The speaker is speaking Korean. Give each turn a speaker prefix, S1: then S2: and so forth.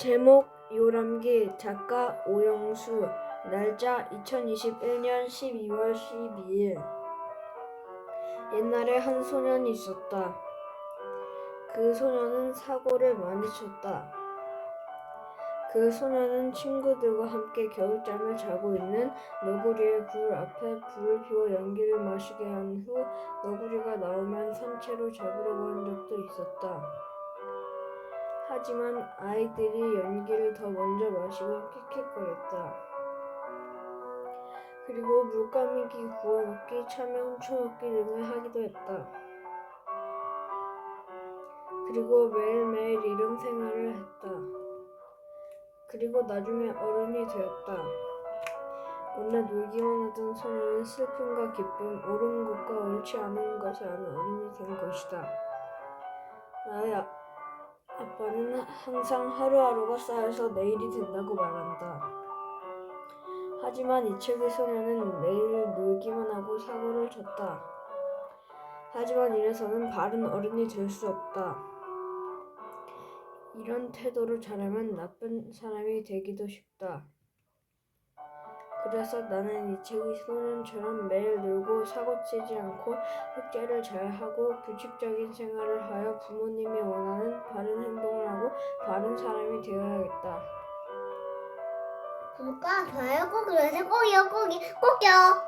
S1: 제목 요람기 작가 오영수 날짜 2021년 12월 12일 옛날에 한 소년이 있었다. 그 소년은 사고를 많이 쳤다. 그 소년은 친구들과 함께 겨울잠을 자고 있는 너구리의 굴 앞에 불을 피워 연기를 마시게 한 후 너구리가 나오면 산채로 잡으려 본 적도 있었다. 하지만 아이들이 연기를 더 먼저 마시고 킥킥거렸다. 그리고 물감이기, 구워먹기, 차명, 훔쳐먹기 등을 하기도 했다. 그리고 매일매일 이런 생활을 했다. 그리고 나중에 어른이 되었다. 원래 놀기만 하던 소녀는 슬픔과 기쁨, 옳은 것과 옳지 않은 것을 아는 어른이 된 것이다. 나의 아, 아빠는 항상 하루하루가 쌓여서 내일이 된다고 말한다. 하지만 이 책의 소녀는 매일 놀기만 하고 사고를 쳤다. 하지만 이래서는 바른 어른이 될 수 없다. 이런 태도를 잘하면 나쁜 사람이 되기도 쉽다. 그래서 나는 이 책의 소년처럼 매일 놀고 사고치지 않고 숙제를 잘하고 규칙적인 생활을 하여 부모님이 바른 사람이 되어야겠다.
S2: 구독과 좋아요 꼭. 꼭이요, 꼭이, 꼭이요.